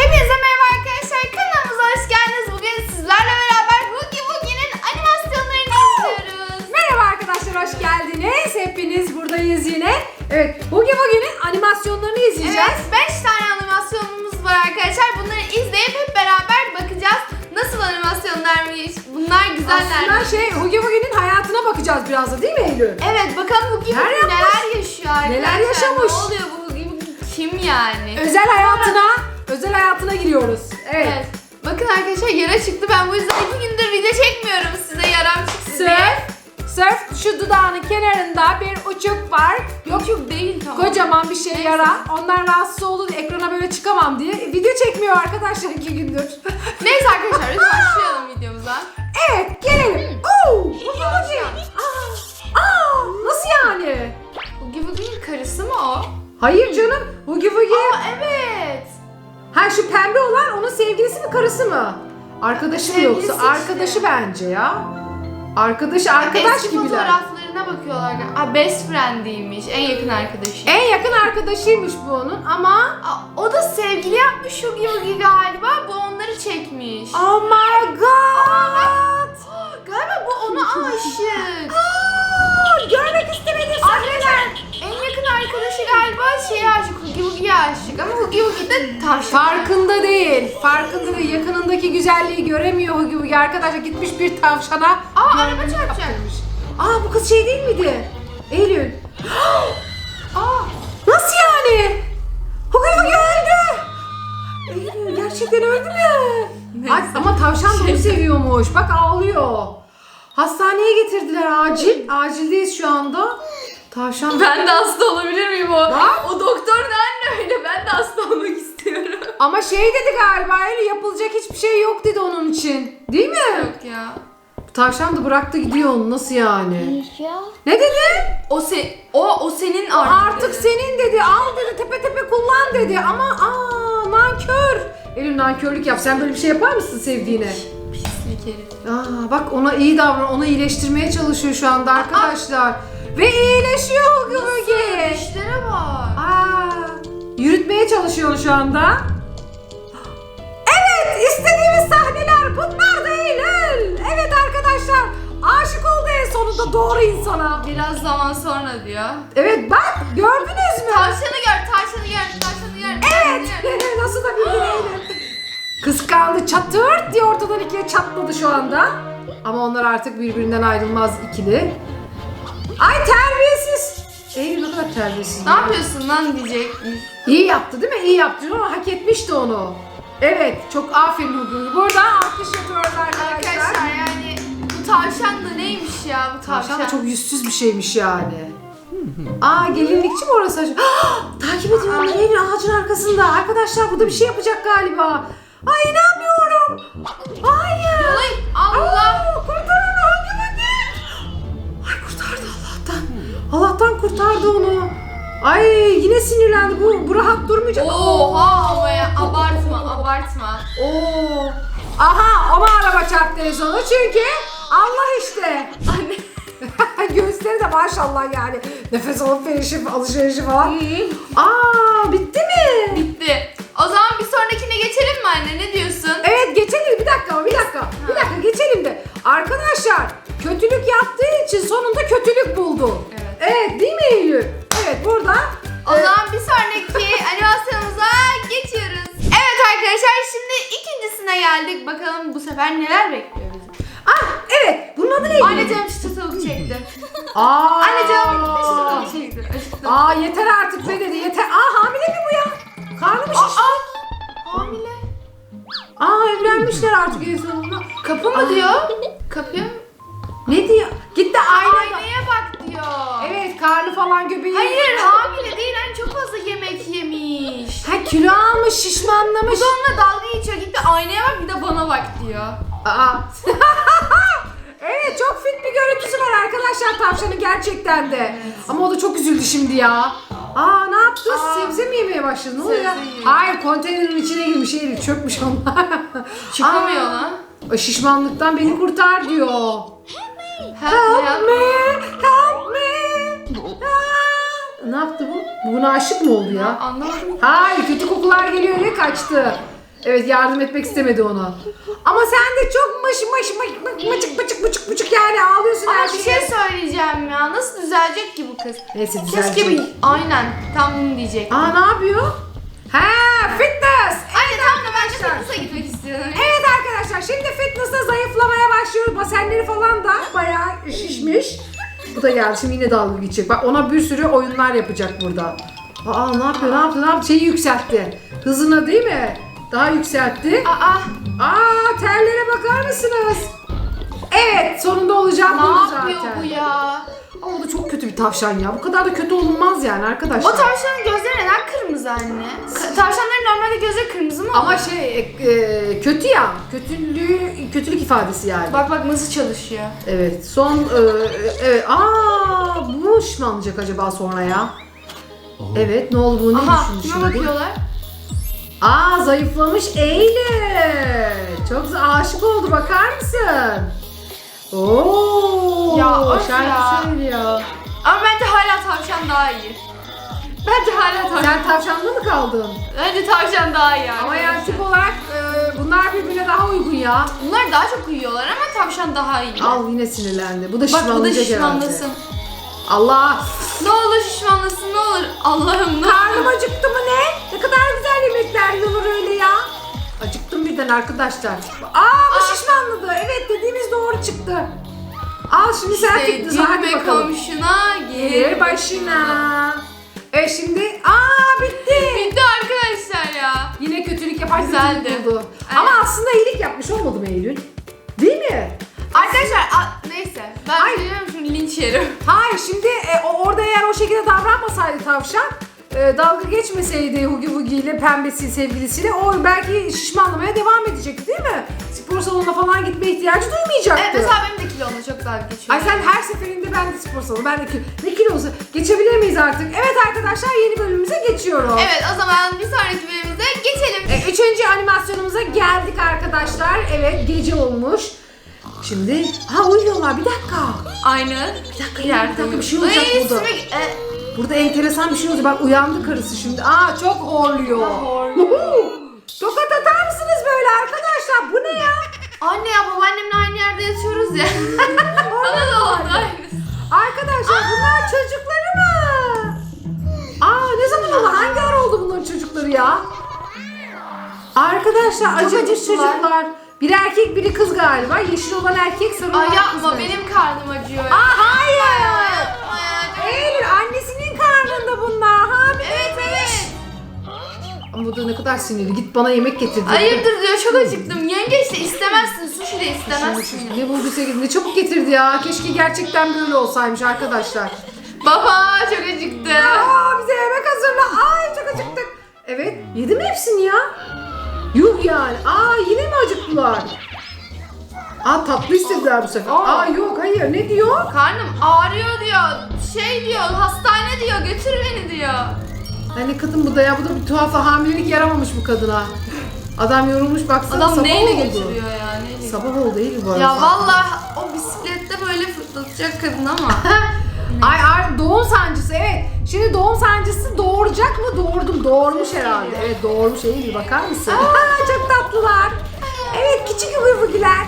Hepinize merhaba arkadaşlar. Kanalımıza hoş geldiniz. Bugün sizlerle beraber Boogie Boogie'nin animasyonlarını izliyoruz. Merhaba arkadaşlar hoş geldiniz. Hepiniz buradayız yine. Evet Boogie Boogie'nin animasyonlarını izleyeceğiz. Evet 5 tane animasyonumuz var arkadaşlar. Bunları izleyip hep beraber bakacağız. Nasıl animasyonlarmış? Bunlar güzeller. Aslında şey Boogie Boogie'nin hayatına bakacağız biraz da değil mi Eylül? Evet bakalım Boogie Neler Boogie yapmış? neler yaşıyor arkadaşlar. Neler yaşamış? Ne oluyor bu Boogie Boogie? Kim yani? Özel hayatına, özel hayatına giriyoruz. Evet. Evet. Bakın arkadaşlar yara çıktı. Ben bu yüzden iki gündür video çekmiyorum size yaram çıksın diye. Sörf şu dudağının kenarında bir uçuk var. Yok yok değil tamam. Kocaman bir şey Neyse. yara. Ondan rahatsız oldu ekrana böyle çıkamam diye. Video çekmiyor arkadaşlar iki gündür. Neyse arkadaşlar biz başlayalım videomuza. evet gelelim. Oo, Boogie Boogie. Aa, aa, nasıl yani? Boogie Boogie'nin karısı mı o? Hayır canım. Boogie Boogie. Aa evet. Ha şu pembe olan onun sevgilisi mi karısı mı? Arkadaşı mı Sevgilisi yoksa? işte. Arkadaşı bence ya. Arkadaş arkadaş Eski gibiler. fotoğraflarına bakıyorlar. Aa best friend'iymiş. En yakın arkadaşı. En yakın arkadaşıymış bu onun ama Aa, o da sevgili yapmış Boogie Boogie galiba. Bu onları çekmiş. Oh my god! Galiba bu ona aşık. Aa, görmek istemedim Arkadaşlar en yakın arkadaşı galiba şeye aşık. Boogie Boogie'ye aşık. Ama Boogie Boogie de tavşan. Farkında değil. Farkında değil. Yakınındaki güzelliği göremiyor Hugi Bugi. Arkadaşlar gitmiş bir tavşana. Aa araba çarpacak. Aa bu kız şey değil miydi? Eylül. Aa Nasıl yani? Hugi Bugi öldü. Eylül gerçekten öldü mü? Ay, ama tavşan da onu seviyormuş. Bak ağlıyor. Hastaneye getirdiler acil. Acildeyiz şu anda. Tavşan ben de hasta olabilir miyim o? Bak. O doktor ne anne öyle? Ben de hasta olmak istiyorum. ama şey dedi galiba Eylül yapılacak hiçbir şey yok dedi onun için. Değil mi? Yok ya. Tavşan da bıraktı gidiyor onu. Nasıl yani? Ne dedi? O se o o senin artık. Artık senin dedi. Al dedi. Tepe tepe kullan dedi. Ama aa nankör. Eylül nankörlük yap. Sen böyle bir şey yapar mısın sevdiğine? Pislik herif. Aa bak ona iyi davran. Onu iyileştirmeye çalışıyor şu anda arkadaşlar. Ve iyileşiyor Hugi Bugi. İşlere bak. Aa, yürütmeye çalışıyor şu anda. Evet istediğimiz sahneler bunlar Eylül. Evet arkadaşlar aşık oldu en sonunda doğru insana. Biraz zaman sonra diyor. Evet bak gördünüz mü? Tavşanı gör, tavşanı gör, tavşanı gör. Evet. Nasıl da Eylül. Kıskandı çatırt diye ortadan ikiye çatladı şu anda. Ama onlar artık birbirinden ayrılmaz ikili. Ay terbiyesiz. Eylül ne kadar terbiyesiz. Ne yapıyorsun lan diyecekmiş. İyi yaptı değil mi? İyi yaptı ama hak etmişti onu. Evet çok aferin Hugo. Burada alkış yapıyoruz arkadaşlar. Arkadaşlar yani bu tavşan da neymiş ya bu tavşan? Tavşan da çok yüzsüz bir şeymiş yani. Aa gelinlikçi mi orası? Takip ediyorlar Eylül ağacın arkasında. Arkadaşlar burada bir şey yapacak galiba. Ay inanmıyorum. Allah'tan. Kurtardı onu. Ay yine sinirlendi. Bu, bu rahat durmayacak. Oha ama ya abartma abartma. Oo. Aha ama araba çarptı en sonu çünkü Allah işte. Anne. Göğüsleri de maşallah yani. Nefes alıp verişi, alışverişi falan. Aa bitti mi? Bitti. O zaman bir sonrakine geçelim mi anne ne diyorsun? Evet geçelim bir dakika ama bir dakika. Bir dakika geçelim de. Arkadaşlar kötülük yaptığı için sonunda kötülük buldu. Evet. Evet değil mi Eylül? Evet burada. O e, zaman bir sonraki animasyonumuza geçiyoruz. Evet arkadaşlar şimdi ikincisine geldik. Bakalım bu sefer neler bekliyor bizi. Ah evet bunun adı neydi? Anne canım çıtı tavuk çekti. Aa. Anne canım çıtı tavuk çekti. Aa yeter artık be dedi yeter. Aa hamile mi bu ya? Karnı mı şiş? Aa, hamile. Aa evlenmişler artık en sonunda. Kapı mı Aa. diyor? Kapıya mı? Ne diyor? Gitti aynaya. Aynaya bak diyor. Evet karnı falan göbeği. Hayır hamile değil hani çok fazla yemek yemiş. Ha kilo almış şişmanlamış. Bu da onunla dalga geçiyor. Gitti aynaya bak bir de bana bak diyor. Aa. evet çok fit bir görüntüsü var arkadaşlar tavşanın gerçekten de. Ama o da çok üzüldü şimdi ya. Aa ne yaptı? Aa. Sebze mi yemeye başladı? Ne oluyor? Hayır konteynerin içine girmiş Eylül çökmüş onlar. Çıkamıyor Aa. lan. Şişmanlıktan beni kurtar diyor. Help Help me. me, help me. Ne yaptı bu? Bu Buna aşık mı oldu ya? Anlamadım. Hayır kötü kokular geliyor ne kaçtı. Evet yardım etmek istemedi ona. Ama sen de çok mış mış mış mış mıçık mıçık mıçık mıçık yani ağlıyorsun Ama her bir şeye. şey söyleyeceğim ya. Nasıl düzelecek ki bu kız? Neyse düzelecek. Keşke bir... Aynen. Tam bunu diyecek. Aa ne yapıyor? Ha fitness. Anne tam da ben de fitness'a gitmek istiyorum. Evet arkadaşlar şimdi fitness'ta zayıflamaya başlıyoruz. Basenleri falan da bayağı şişmiş. Bu da geldi şimdi yine dalga geçecek. Bak ona bir sürü oyunlar yapacak burada. Aa ne yapıyor ne yaptı ne yaptı şeyi yükseltti. Hızına değil mi? Daha yükseltti. Aa, Aa terlere bakar mısınız? Evet sonunda olacağım ne bunu yapıyor zaten. bu ya? Ama o da çok kötü bir tavşan ya. Bu kadar da kötü olunmaz yani arkadaşlar. O tavşanın gözleri neden kırmızı anne? Ka- Tavşanların normalde gözleri kırmızı mı olur? Ama şey e, e, kötü ya. Kötülüğü, kötülük ifadesi yani. Bak bak nasıl çalışıyor. Evet son e, e, evet aa bu şişmanlayacak acaba sonra ya? Evet ne oldu bu ne Aha düşündü kime şimdi? bakıyorlar? Aa zayıflamış Eylül. Çok aşık oldu bakar mısın? Oo. Ya, şarkı ya. söylüyor. Ama bence hala tavşan daha iyi. Bence hala tavşan. Sen tavşanlı mı kaldın? Bence tavşan daha iyi Ama yani arkadaşlar. tip olarak e, bunlar birbirine daha uygun ya. Bunlar daha çok uyuyorlar ama tavşan daha iyi. Al yine sinirlendi. Bu da Bak bu da şişmanlayacak şişmanlasın. Allah. Ne olur şişmanlasın ne olur. Allah'ım ne Karnım olur. acıktı mı ne? Ne kadar güzel yemekler yiyorlar öyle birden arkadaşlar. Aa bu şişmanladı. Evet dediğimiz doğru çıktı. Al şimdi sen fitness hadi bakalım. komşuna Gelir gelir başına. E şimdi aa bitti. Bitti arkadaşlar ya. Yine kötülük yapar Güzeldi. kötülük buldu. Aynen. Ama aslında iyilik yapmış olmadı mı Eylül? Değil mi? Arkadaşlar a- neyse ben Ay. söylüyorum şimdi linç yerim. Hayır şimdi e, o, orada eğer o şekilde davranmasaydı tavşan e, dalga geçmeseydi Hugi Hugi ile pembesi sevgilisiyle o belki şişmanlamaya devam edecekti değil mi? Spor salonuna falan gitme ihtiyacı duymayacaktı. Evet mesela benim de kilomla çok dalga geçiyor. Ay sen her seferinde ben de spor salonu, ben de kilo, ne kilosu geçebilir miyiz artık? Evet arkadaşlar yeni bölümümüze geçiyoruz. Evet o zaman bir sonraki bölümümüze geçelim. E, üçüncü animasyonumuza geldik arkadaşlar. Evet gece olmuş. Şimdi ha uyuyorlar bir dakika. Aynen. Bir dakika bir dakika bir şey olacak Ay, burada. e, Burada enteresan bir şey olacak. Bak uyandı karısı şimdi. Aa çok horluyor. Tokat atar mısınız böyle arkadaşlar? Bu ne ya? Anne ya babaannemle aynı yerde yatıyoruz ya. Bana da oldu aynısı. Arkadaşlar bunlar çocukları mı? Aa ne zaman oldu? Hangi ara oldu bunların çocukları ya? Arkadaşlar acımış acıktılar. çocuklar. Biri erkek biri kız galiba. Yeşil olan erkek sarı olan kız. yapma benim karnım acıyor. Aa hayır. Ama bu da ne kadar sinirli. Git bana yemek getir. diyor. Hayırdır diyor çok acıktım. Yenge işte istemezsin. Sushi de istemezsin. Ne bulduysa getirdi. Ne çabuk getirdi ya. Keşke gerçekten böyle olsaymış arkadaşlar. Baba çok acıktı. Aa bize yemek hazırla. Ay çok acıktık. Evet. Yedi mi hepsini ya? Yuh yani. Aa yine mi acıktılar? Aa tatlı istediler bu sefer. Aa. Aa yok hayır. Ne diyor? Karnım ağrıyor diyor. Şey diyor hastane diyor götür beni diyor. Hani kadın bu da ya. Bu da bir tuhafla hamilelik yaramamış bu kadına. Adam yorulmuş baksana Adam sabah neyle oldu. götürüyor ya neyle? Sabah oldu değil mi bu arada? Ya vallahi o bisiklette böyle fırlatacak kadın ama. Ay, ay doğum sancısı evet. Şimdi doğum sancısı doğuracak mı? Doğurdum. Doğurmuş herhalde. Evet doğurmuş. İyi bir bakar mısın? Aa, çok tatlılar. Evet küçük hırvıgiler.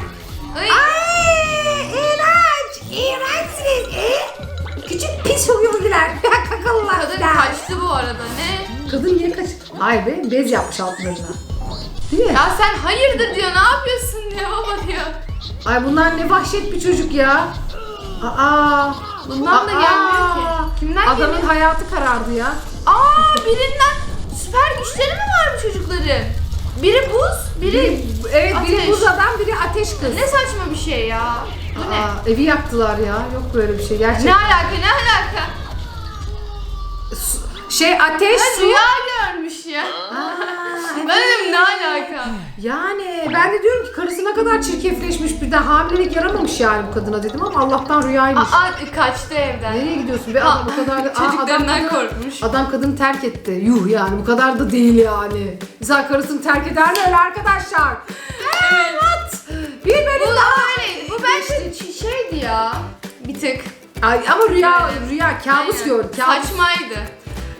Ay. Ay iğrenç. İğrençsiniz. E? Küçük pis hırvıgiler. Kakalılar. Kadın kaçtı bu arada ne? Kadın niye kaç? Hayır be bez yapmış altlarına. Değil mi? Ya sen hayırdır diyor ne yapıyorsun diyor baba diyor. Ay bunlar ne vahşet bir çocuk ya. Aa. Bundan da gelmiyor ki. Kimden Adamın geliyor? hayatı karardı ya. Aa birinden süper güçleri mi var bu çocukların? Biri buz, biri... Biri, evet biri Ateş. buz adam, biri ateş kız. Ne saçma bir şey ya. Bu ne? Aa, evi yaktılar ya. Yok böyle bir şey gerçekten. Ne alaka ne alaka? Şey ateş, Ha, su. rüya görmüş ya. Aa, evet. Ben dedim ne alaka? Yani ben de diyorum ki karısı ne kadar çirkefleşmiş bir de hamilelik yaramamış yani bu kadına dedim ama Allah'tan rüyaymış. Aa kaçtı evden. Nereye gidiyorsun be adam bu kadar da Aa, adam Çocuklarından korkmuş. Adam kadını terk etti. Yuh yani bu kadar da değil yani. İnsan karısını terk eder mi öyle arkadaşlar? Evet. Bir Bu bölüm da daha. öyleydi. Bu bence şeydi ya. Bir tık. Ay, ama rüya rüya kabus Aynen. gördü. Kabus. Saçmaydı.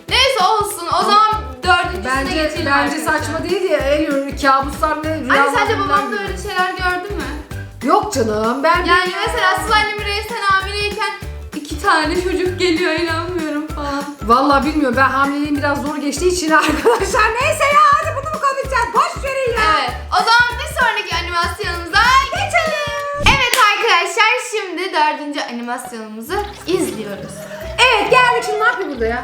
Neyse olsun. O zaman Dördüncüsüne Bence geçelim bence arkadaşlar. saçma değil ya. Eylül kabuslar ve rüyalar. Anne sence babam gibi. böyle şeyler gördü mü? Yok canım ben Yani mesela Sıla annem Reysen hamileyken iki tane çocuk geliyor inanmıyorum falan. Vallahi bilmiyorum ben hamileliğim biraz zor geçtiği için arkadaşlar neyse ya hadi bunu mu konuşacağız boş verin ya. Evet o zaman bir sonraki animasyonumuza dördüncü animasyonumuzu izliyoruz. Evet geldik şimdi ne yapıyor burada ya?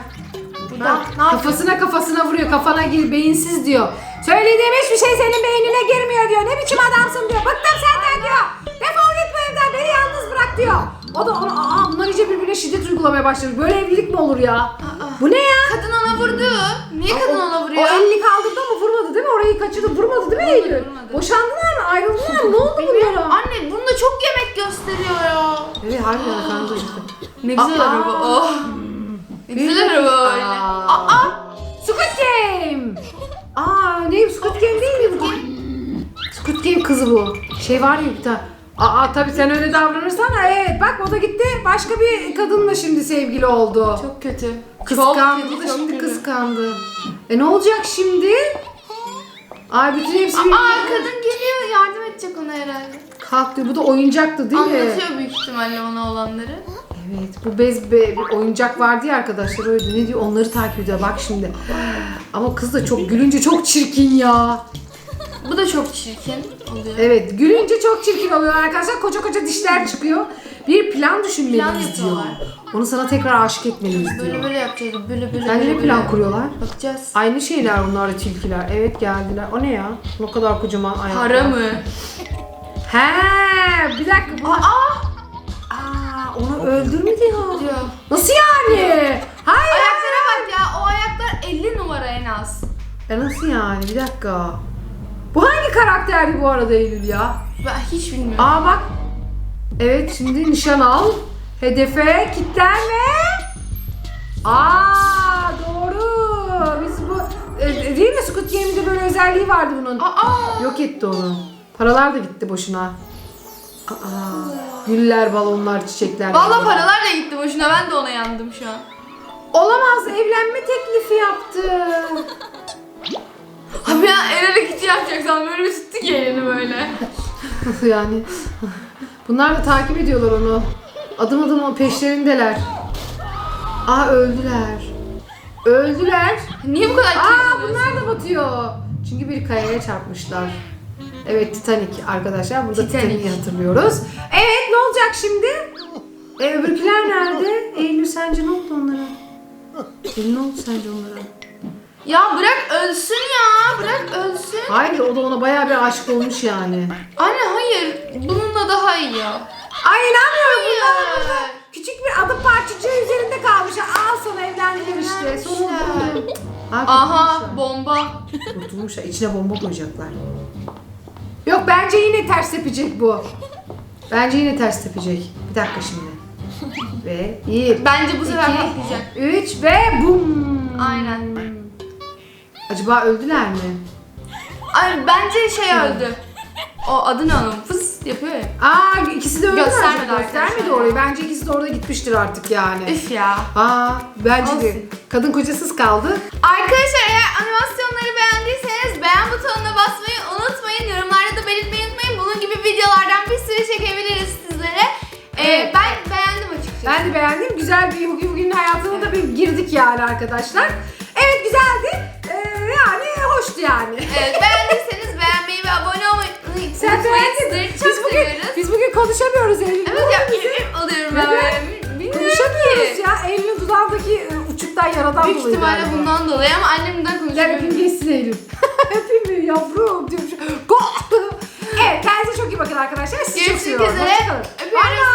Burada Ha, ne yapıyor? kafasına kafasına vuruyor kafana gir beyinsiz diyor. Söylediğim hiçbir şey senin beynine girmiyor diyor. Ne biçim adamsın diyor. Bıktım senden diyor. Defol git bu evden beni yalnız bırak diyor. O da ona aa bunlar iyice birbirine şiddet uygulamaya başlamış. Böyle evlilik mi olur ya? Bu ne ya? Kadın ona vurdu. Niye kadın o, ona O vuruyor? elini kaldırdı ama vurmadı değil mi? Orayı kaçırdı. Vurmadı değil mi Eylül? vurmadı. Boşandılar mı? Ayrıldılar mı? Ne oldu bunlara? Anne bunda çok yemek gösteriyor ya. Evet harbiden acıktı. Ne güzel Aa. araba. Oh. Ne güzel araba öyle. Aa. Aa. Squid Game. Aa ne Squid Game değil mi bu? Squid Game kızı bu. Şey var ya bir tane. Aa tabii sen öyle davranırsan evet bak o da gitti başka bir kadınla şimdi sevgili oldu. Çok kötü. kıskandı da şimdi kötü. kıskandı. E ne olacak şimdi? Ay bütün hepsi Aa birbirine- kadın geliyor yardım edecek ona herhalde. Kalk diyor. Bu da oyuncaktı değil mi? Anlatıyor büyük ihtimalle ona olanları. Evet bu bez be, bir oyuncak vardı ya arkadaşlar öyle ne diyor onları takip ediyor bak şimdi. Ama kız da çok gülünce çok çirkin ya. Bu da çok çirkin oluyor. Evet gülünce çok çirkin oluyor arkadaşlar koca koca dişler çıkıyor. Bir plan düşünmeliyiz Plan diyor. yapıyorlar. Onu sana tekrar aşık etmeliyiz Böyle diyor. böyle yapacağız. Böyle böyle Bence böyle. ne plan böyle. kuruyorlar? Bakacağız. Aynı şeyler onlar da tilkiler. Evet geldiler. O ne ya? Ne kadar kocaman ayaklar. Para mı? He bir dakika. Bu... Aa! Aa, onu öldür mü diyor? Diyor. Nasıl yani? Hayır. Ayaklara bak ya. O ayaklar 50 numara en az. Ya nasıl yani? Bir dakika. Bu hangi karakterdi bu arada Eylül ya? Ben hiç bilmiyorum. Aa bak. Evet şimdi nişan al. Hedefe kilitlen ve... Aa doğru. Biz bu... e, Değil mi Squid Game'de böyle özelliği vardı bunun. Aa! Yok etti onu. Paralar da gitti boşuna. Aa, güller, balonlar, çiçekler. Vallahi paralar da gitti boşuna. Ben de ona yandım şu an. Olamaz evlenme teklifi yaptı. Abi ya el ele kiti yapacaksan böyle bir tuttu ki elini böyle. yani. Bunlar da takip ediyorlar onu. Adım adım o peşlerindeler. Aa öldüler. Öldüler. Niye bu kadar Aa kirli bunlar da batıyor. Çünkü bir kayaya çarpmışlar. Evet Titanic arkadaşlar. Burada Titanic. Titanic'i hatırlıyoruz. Evet ne olacak şimdi? E, öbürküler nerede? Eylül sence ne oldu onlara? Eylül ne oldu sence onlara? Ya bırak ölsün ya. Bırak ölsün. Hayır o da ona bayağı bir aşık olmuş yani. Anne hayır. Bununla daha iyi ya. Ay inanmıyorum. Bunlar burada küçük bir adım parçacığı üzerinde kalmış. Al sana evlendiler işte. Sonunda. Aa, Aha kurtulmuşlar. bomba. Kurtulmuşlar. İçine bomba koyacaklar. Yok bence yine ters tepecek bu. Bence yine ters tepecek. Bir dakika şimdi. Ve bir, Bence bu sefer patlayacak. üç ve bum. Aynen. Acaba öldüler mi? Ay bence şey öldü. O adı ne onun? Fıs yapıyor ya. Aa ikisi de öldü. Göstermedi Göstermedi, Göstermedi orayı. Bence ikisi de orada gitmiştir artık yani. Üf ya. Aa bence de. Olsun. Kadın kocasız kaldı. Arkadaşlar eğer animasyonları beğendiyseniz beğen butonuna basmayı unutmayın. Yorumlarda da belirtmeyi unutmayın. Bunun gibi videolardan bir sürü çekebiliriz sizlere. Ee, Evet. ben beğendim açıkçası. Ben de beğendim. Güzel bir bugün bugünün hayatına da bir girdik yani arkadaşlar. Evet güzeldi. Ee, hoştu yani. Evet beğendiyseniz beğenmeyi ve abone olmayı Sen beğendin. Sizleri Biz çok bugün, seviyoruz. biz bugün konuşamıyoruz Eylül. Evet ya ip alıyorum ben Neden? Konuşamıyoruz ki. ya. Eylül'ün dudağındaki e, uçuktan yaradan Büyük dolayı ihtimalle galiba. bundan dolayı ama annemden Gel konuşuyorum. öpeyim geçsin Eylül. öpeyim mi yavrum diyormuş. Go! evet kendinize çok iyi bakın arkadaşlar. Sizi çok Görüşmek seviyorum. üzere. Hoşçakalın. Öpüyoruz.